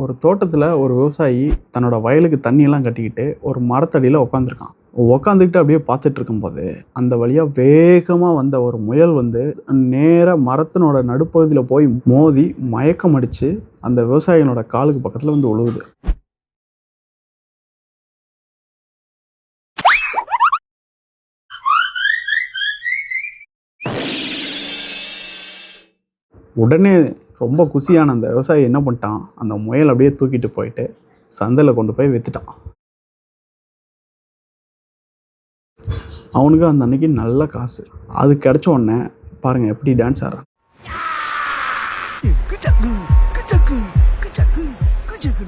ஒரு தோட்டத்தில் ஒரு விவசாயி தன்னோட வயலுக்கு தண்ணியெல்லாம் கட்டிக்கிட்டு ஒரு மரத்தடியில் உட்காந்துருக்கான் உக்காந்துக்கிட்டு அப்படியே பார்த்துட்டு இருக்கும்போது அந்த வழியாக வேகமாக வந்த ஒரு முயல் வந்து நேராக மரத்தினோட நடுப்பகுதியில் போய் மோதி மயக்கம் அடித்து அந்த விவசாயிகளோட காலுக்கு பக்கத்தில் வந்து உழுவுது. உடனே ரொம்ப குசியான அந்த விவசாயி என்ன பண்ணிட்டான்? அந்த முயல் அப்படியே தூக்கிட்டு போயிட்டு சந்தையில் கொண்டு போய் விற்றுட்டான் அவனுக்கு அந்த அன்னைக்கு நல்ல காசு. அது கிடச்ச உடனே பாருங்கள் எப்படி டான்ஸ் ஆடுறான்.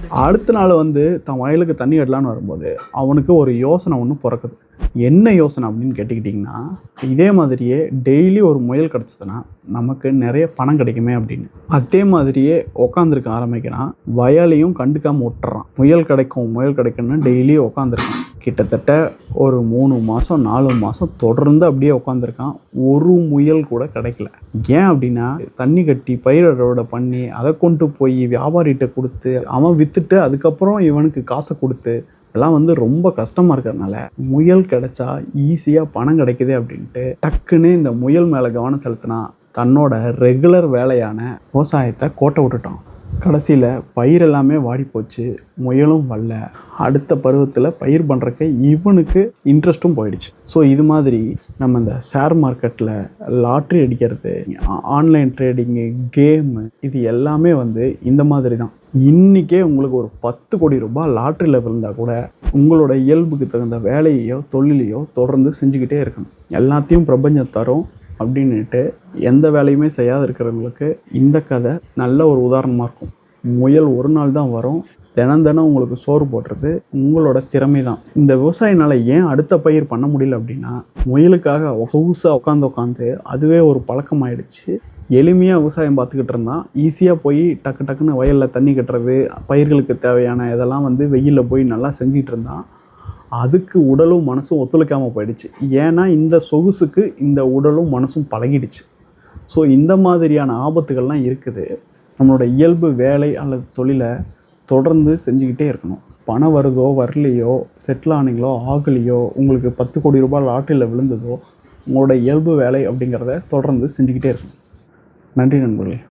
அடுத்த நாள் வந்து தன் வயலுக்கு தண்ணி கட்டலான்னு வரும்போது அவனுக்கு ஒரு யோசனை ஒன்று பிறக்குது. என்ன யோசனை அப்படின்னு கேட்டுக்கிட்டிங்கன்னா இதே மாதிரியே டெய்லி ஒரு முயல் கிடச்சதுன்னா நமக்கு நிறைய பணம் கிடைக்குமே அப்படின்னு. அதே மாதிரியே உக்காந்துருக்க ஆரம்பிக்கிறான். வயலையும் கண்டுக்காமல் விட்டுறான். முயல் கிடைக்கும் முயல் கிடைக்கும்னு டெய்லி உக்காந்துருக்கான். கிட்டத்தட்ட ஒரு மூணு மாதம் நாலு மாதம் தொடர்ந்து அப்படியே உட்காந்துருக்கான் ஒரு முயல் கூட கிடைக்கல. ஏன் அப்படின்னா தண்ணி கட்டி பயிர் அறுவடை பண்ணி அதை கொண்டு போய் வியாபாரிகிட்ட கொடுத்து அவன் விற்றுட்டு அதுக்கப்புறம் இவனுக்கு காசை கொடுத்து இதெல்லாம் வந்து ரொம்ப கஷ்டமாக இருக்கிறதுனால முயல் கிடைச்சா ஈஸியாக பணம் கிடைக்குது அப்படின்ட்டு டக்குன்னு இந்த முயல் மேலே கவனம் செலுத்தினா தன்னோட ரெகுலர் வேலையான விவசாயத்தை கோட்டை விட்டுட்டான். கடைசியில் பயிர் எல்லாமே வாடி போச்சு முயலும் வரல. அடுத்த பருவத்தில் பயிர் பண்ணுறக்க இவனுக்கு இன்ட்ரெஸ்ட்டும் போயிடுச்சு. ஸோ இது மாதிரி நம்ம இந்த ஷேர் மார்க்கெட்டில் லாட்ரி அடிக்கிறது ஆன்லைன் ட்ரேடிங்கு கேமு இது எல்லாமே வந்து இந்த மாதிரி தான். இன்றைக்கே உங்களுக்கு ஒரு பத்து கோடி ரூபாய் லாட்ரியில் விழுந்தால் கூட உங்களோட இயல்புக்கு தகுந்த வேலையையோ தொழிலையோ தொடர்ந்து செஞ்சுக்கிட்டே இருக்கணும். எல்லாத்தையும் பிரபஞ்சம் தரும். அப்படின்னுட்டு எந்த வேலையுமே செய்யாத இருக்கிறவங்களுக்கு இந்த கதை நல்ல ஒரு உதாரணமாக இருக்கும். முயல் ஒரு நாள் தான் வரும். தினம் தினம் உங்களுக்கு சோறு போடுறது உங்களோட திறமை தான் இந்த விவசாயினால் ஏன் அடுத்த பயிர் பண்ண முடியல அப்படின்னா முயலுக்காக ஹவுஸாக உட்காந்து உட்காந்து அதுவே ஒரு பழக்கமாயிடுச்சு எளிமையாக விவசாயம் பார்த்துக்கிட்டு இருந்தான் ஈஸியாக போய் டக்கு டக்குன்னு வயலில் தண்ணி கட்டுறது பயிர்களுக்கு தேவையான இதெல்லாம் வந்து வெயிலில் போய் நல்லா செஞ்சிகிட்டு இருந்தான் அதுக்கு உடலும் மனசும் ஒத்துழைக்காமல் போயிடுச்சு. ஏன்னா இந்த சொகுசுக்கு இந்த உடலும் மனசும் பழகிடுச்சு. ஸோ இந்த மாதிரியான ஆபத்துகள்லாம் இருக்குது. நம்மளோட இயல்பு வேலை அல்லது தொழிலை தொடர்ந்து செஞ்சுக்கிட்டே இருக்கணும். பணம் வருதோ வரலையோ செட்டில் ஆனீங்களோ ஆகலையோ உங்களுக்கு பத்து கோடி ரூபாய் லாட்டரியில் விழுந்ததோ உங்களோட இயல்பு வேலை அப்படிங்கிறத தொடர்ந்து செஞ்சுக்கிட்டே இருக்கணும். நன்றி நண்பர்களே.